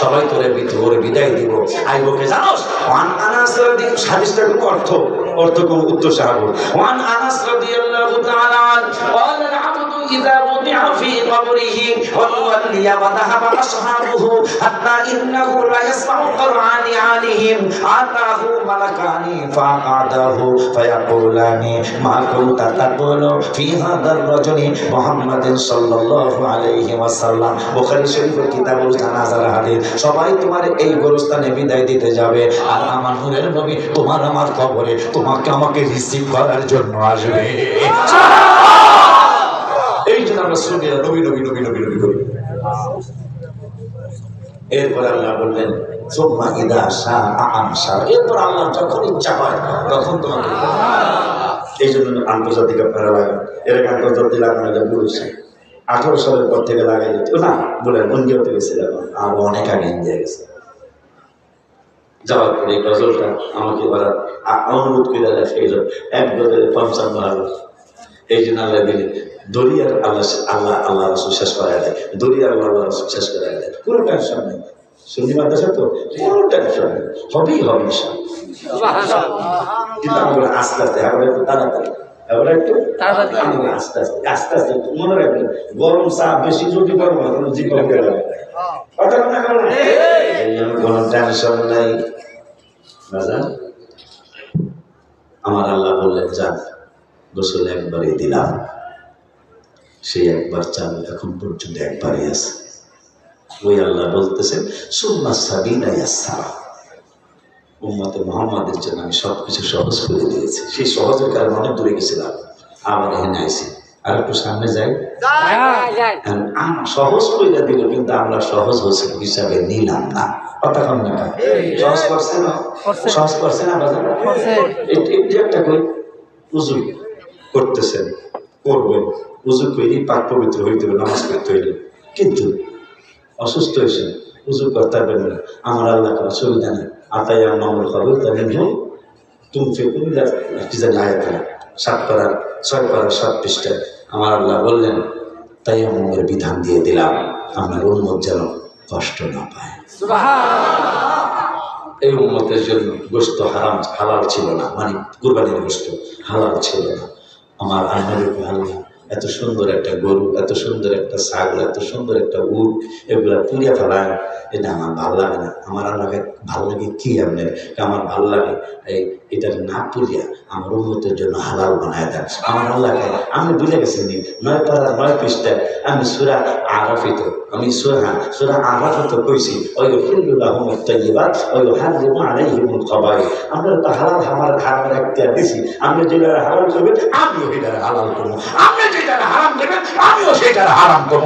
সবাই তোরে বিদ- বিদায় দিব। আইবকে জানোস? ওয়ান আনাস রাদি হাদিসটা কোনো অর্থ অর্থ কোন উত্তর সাহাব ওয়ান আনাস রাদিয়াল্লাহু في قبره وولي وذهب أصحابه حتى إنه لا يسمع قرعان عليهم آتاه ملكان فأقعده فيقولان ما كنت تقول في هذا الرجل محمد صلى الله عليه وسلم বুখারী শরীফের কিতাবুল জানাজার হাদিস সবাই তোমার এই গোরস্থানে বিদায় দিতে যাবে আর আমার নূরের নবী তোমার আমার কবরে তোমাকে আমাকে রিসিভ করার জন্য আসবে এই জন্য আন্তর্জাতিক আঠারো সালের পর থেকে লাগাই যেত না, বলে ইন্ডিয়াতে গেছে এখন আরও অনেক আগে ইন্ডিয়া গেছে। যাওয়ার পরে গজলটা আমাকে ওরা অনুরোধ করে দেয় এক গজলে পঞ্চান্ন হাজার। এই জন্য আল্লাহ দিলে দরিয়ার আল্লাহ আল্লাহ আল্লাহ রসুল শেষ করায় দেয়। দরিয়ার আল্লাহ আল্লাহ রসুল শেষ করায় দেয়। কোনো টেনশন নেই। সুন্নি মাদ্রাসা তো কোনো টেনশন নেই। হবেই হবে। কিন্তু আমরা আস্তে আস্তে আমরা একটু তাড়াতাড়ি। আমরা একটু আস্তে আস্তে আস্তে আস্তে মনে রাখবেন গরম বেশি যদি কোনো জীবন গেল কোনো টেনশন নাই। আমার আল্লাহ বললেন যান। গোসল একবারই দিলাম। সেই একবার চাল এখন পর্যন্ত একবারই আছে। ওই আল্লাহ বলতেছেন সুম্মা সাবিনা ইয়াসসারা। উম্মতে মোহাম্মদের জন্য আমি সব কিছু সহজ করে দিয়েছি। সেই সহজের কারণে অনেক দূরে গেছিলাম। আবার এখানে আইসি আর একটু সামনে যাই। সহজ করে দিল কিন্তু আমরা সহজ হচ্ছে হিসাবে নিলাম না। কথা কম না সহজ করছে না সহজ করছে না বাজার এটি একটা কই? উজু। করতেছেন করবেন। উজু করি পাক পবিত্র হইতে হবে নামাজ পড়তে হইলে। কিন্তু অসুস্থ হয়েছে উজু করতে পারবেন না। আমার আল্লাহ কোনো সুবিধা নেই। আতাই মামুল খবর তাহলে তুমি কি জানি আয়াত সাত পাড়ার ছয় পাড়ার সাত পৃষ্ঠায় আমার আল্লাহ বললেন তাই আমার বিধান দিয়ে দিলাম আপনার উন্মত যেন কষ্ট না পায়। এই উন্মতের জন্য গোস্ত হারাম হালাল ছিল না। মানে কুরবানির গোস্ত হালাল ছিল না। আমার আল্লাহর আল্লাহ এত সুন্দর একটা গরু, এত সুন্দর একটা ছাগল, এত সুন্দর একটা উট, এগুলা পুড়িয়া ফেলায়। এটা আমার ভালো লাগে না। আমার আল্লাহকে ভালো লাগে কি আপনার? আমার ভালো লাগে। এই এটা না পুড়িয়া আমার উন্মতের জন্য হালাল বানায় দেন। আমার আল্লাহকে আমি বুঝে গেছি নি। নয় পাড়া নয় পৃষ্ঠায় আমি সুরা আরফিত, আমি সুরা সুরা আরফিত কইছি ওই হিল্লুল্লাহ তৈবাত ওই হারিমু আলাইহিমুল কবাই আমরা তো হালাল আমার হারামের দিছি। আপনি যেটা হালাল করবেন আমিও সেটা হালাল করব। আপনি যেটা হারাম দেবেন আমিও সেটা হারাম করব?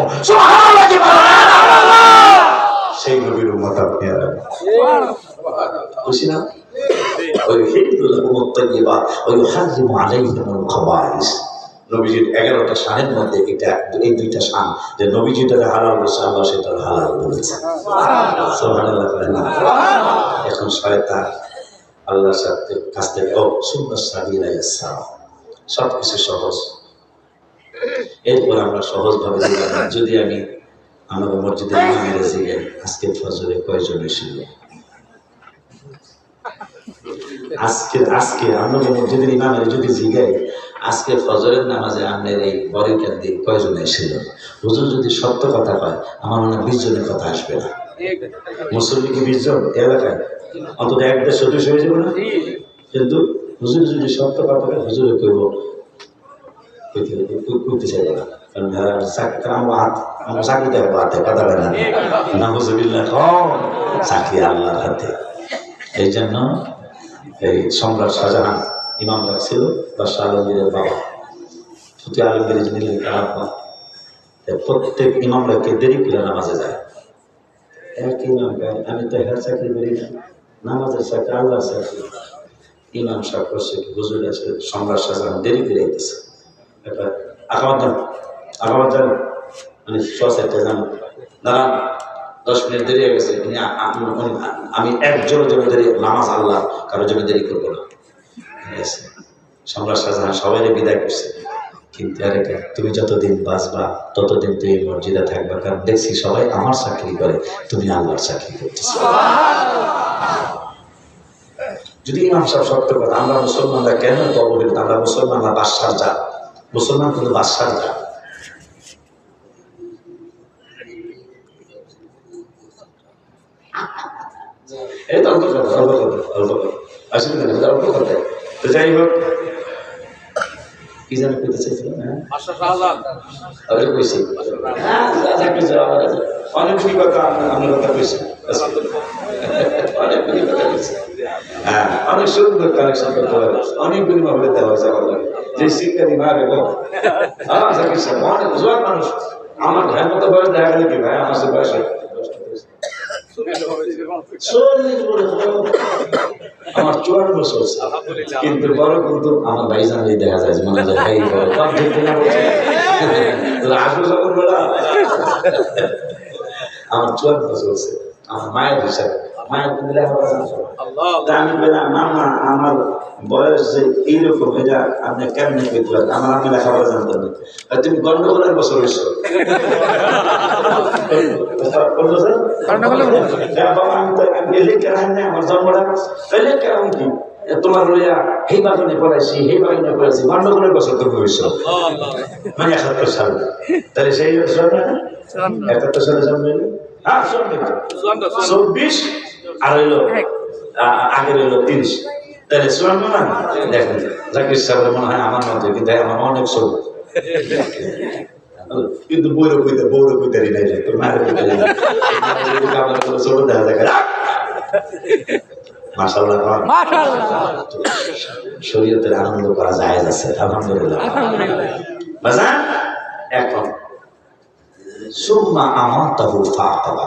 সেই নবীর উম্মত আপনি আর। খুশি না? তৈবাত ওই হারিমু আলাইহিমুল কবাইস নবীজির এগারোটা শানের মধ্যে এটা এই দুইটা শান যে নবী যেটা হালাল বলছে আল্লাহ সেটা হালাল বলেছে? এখন শয়তান আল্লাহর সাথে কাছ থেকে সব কিছু সহজ। এরপর আমরা সহজভাবে যদি আমি আমাদের মসজিদে ইমামের আজকে ফজরে কয়জন এসেছিল? আজকে আজকে মসজিদের যদি জিগাই আজকে ফজরের নামাজে আমাদের এই কয়জন এসেছিল? হুজুর যদি সত্য কথা কয়, আমার মনে হয় বিশ জনের কথা আসবে না। কি বিশ জন এলাকায়? অন্তত এক দেড় সদস্য হয়ে যাবে না? কিন্তু হুজুর যদি সত্য কথা কয়, হুজুরে কইব কইতে কইতে চাইবে না কারণ হ্যাঁ, চাকরি আমার হাত আমার চাকরিতে হাতে কথা বলে না না হুজুবিল্লাহ চাকরি আল্লাহর হাতে এই জন্য এই সম্রাট শাহজাহান ইমাম রাখছিল বাদশাহ আলমগীরের বাবা ফতি আলমগীর নিলেন খারাপ না প্রত্যেক ইমামরাকে দেরি করে নামাজে যায় এক ইমাম আমি তো হের চাকরি করি না নামাজের চাকরি আল্লাহ চাকরি ইমাম সাহেব করছে কি হুজুর আছে সম্রাট শাহজাহান দেরি করে যেতেছে আকামাত মানে যান দাঁড়ান, দশ মিনিট দেরি আমি একজনের নামাজ আল্লাহ, কারোর জন্য দেরি করব না। সম্রাট শাহজাহান সবাই বিদায় করছে। কিন্তু আরে তুমি যতদিন বাঁচবা, ততদিন তো এই মসজিদে থাকবা, কারণ দেখছি সবাই আমার চাকরি করে, তুমি আল্লাহর চাকরি করতেছো। যদি ইমাম সাহেব সত্য কথা, আমরা মুসলমানরা কেন তো অবহেলিত আমরা মুসলমানরা বাদশার যা মুসলমান কিন্তু বাদশার যা এই তো অল্প কথা অল্প কথা অল্প কথা। অসুবিধা নেই অল্প কথা। তো যাই হোক কি যেন করতে চাইছিলাম হ্যাঁ? কইছি। হ্যাঁ। অনেকগুলি কথা কথা কইছি। অনেকগুলি কথা কইছি। হ্যাঁ অনেক সুন্দর কালেকশন করতে পারে অনেকগুলি মাহলে দেওয়া হয়েছে যে শিক্ষারি মারে গো আমার চিকিৎসা অনেক জোয়ার মানুষ আমার ভাইয়ের মতো বয়স দেখা গেল কি ভাই আমার সে বয়স। আমার চুয়ান্ন বছর। কিন্তু বড় কিন্তু আমার ভাই জানলেই দেখা যায় মনে ভাই কম ঠিক কিনা বলছে? রাজু যখন বলা। আমার চুয়ান্ন বছর আমার মায়ের হিসাবে। মায়ের কিন্তু লেখাপড়া জানতো না। তা আমি বললাম মামা আমার বয়স যে এইরকম এটা আপনি কেমনি করতে পারেন আমার আমি লেখাপড়া জানতাম না। আর তুমি গন্ডগোলের বছর হয়েছো। বলল স্যার? বাবা, আমি তো- আমি এলে কেরাম নাই, আমার জন্মটা এলে কেরাম কি? এ, তোমার লইয়া সেই বাগানে পড়াইছি সেই বাগানে পড়াইছি গন্ডগোলের বছর তুমি হয়েছো। মানে একাত্তর সাল। তাহলে সেই বছর একাত্তর সালে হ্যাঁ চব্বিশ? আর হইল আ- আগের হইল তিরিশ। তাহলে চুয়ান্ন না? দেখেন জাকির সাহেব মনে হয় আমার মধ্যে কিন্তু আমার অনেক ছোট কিন্তু বইরো কইতে বউরো কইতে নাই তোর মায়ের কইতে আমার ছোট দেখা যায় শরীয়তের আনন্দ করা যায় আছে আলহামদুলিল্লাহ। এখন। সুম্মা আমাতাহু ফাআতাবা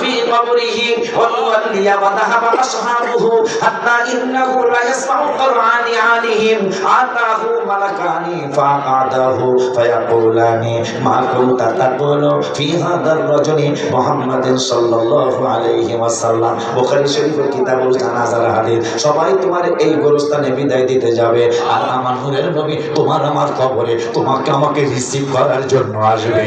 في قبره وتولي وذهب أصحابه حتى إنه لا يسمع قرآن عليهم أتاه ملكان فقعده فيقولان ما كنت تقول في هذا الرجل محمد صلى الله عليه وسلم বুখারী শরীফের কিতাবুল জানাজার হাদিস সবাই তোমার এই গোরস্থানে বিদায় দিতে যাবে আর আমার নূরের নবী তোমার আমার কবরে তোমাকে আমাকে রিসিভ করার জন্য আসবে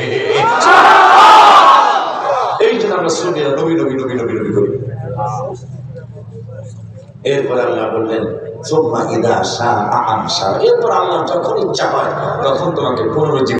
এরপর আল্লাহ বললেন এরপর আল্লাহ যখন ইচ্ছা হয় তখন তোমাকে পুনরুজ্জীবিত